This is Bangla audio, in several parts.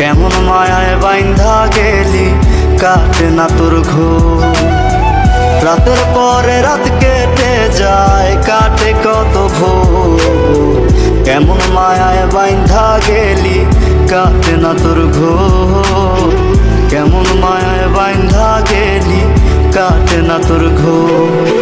কেমন মায়ায় বাইন্ধা গেলি, কাটে না তোর ঘোর। রাতের পরে রাত কেটে যায়, কাটে কত ভোর। কেমন মায়ায় বাইন্ধা গেলি, কাটে না তোর ঘোর। কেমন মায়ায় বাইন্ধা গেলি, কাটে না তোর ঘোর।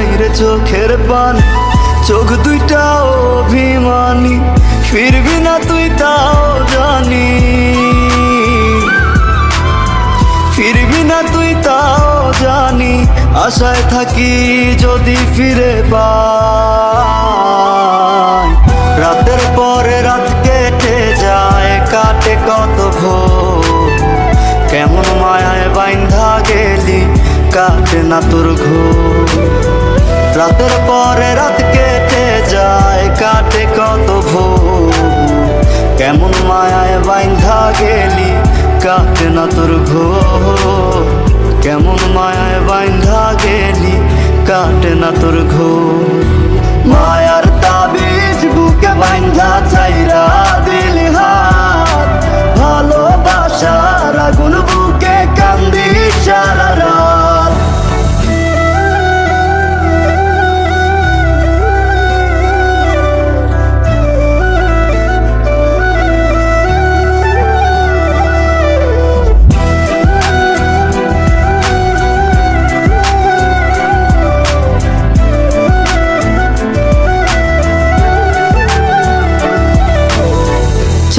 নাই রে চোখের পান। চোখ দুইটা অভিমানী, ফিরবি না তুই তাও জানি। ফিরবি না তুই তাও জানি, আশায় থাকি যদি ফিরে পাই। রাতের পরে রাত কেটে যায়, কাটে কত ভোর। কেমন মায়ায় বাইন্ধা গেলি, কাটে না তোর ঘোর। রাতের পরে রাত কেটে যায়, কাটে কত ভোর। কেমন মায়ায় বাইন্ধা গেলি, কাটে না তোর ঘোর। কেমন মায়ায় বাইন্ধা গেলি, কাটে না তোর ঘোর। মায়ার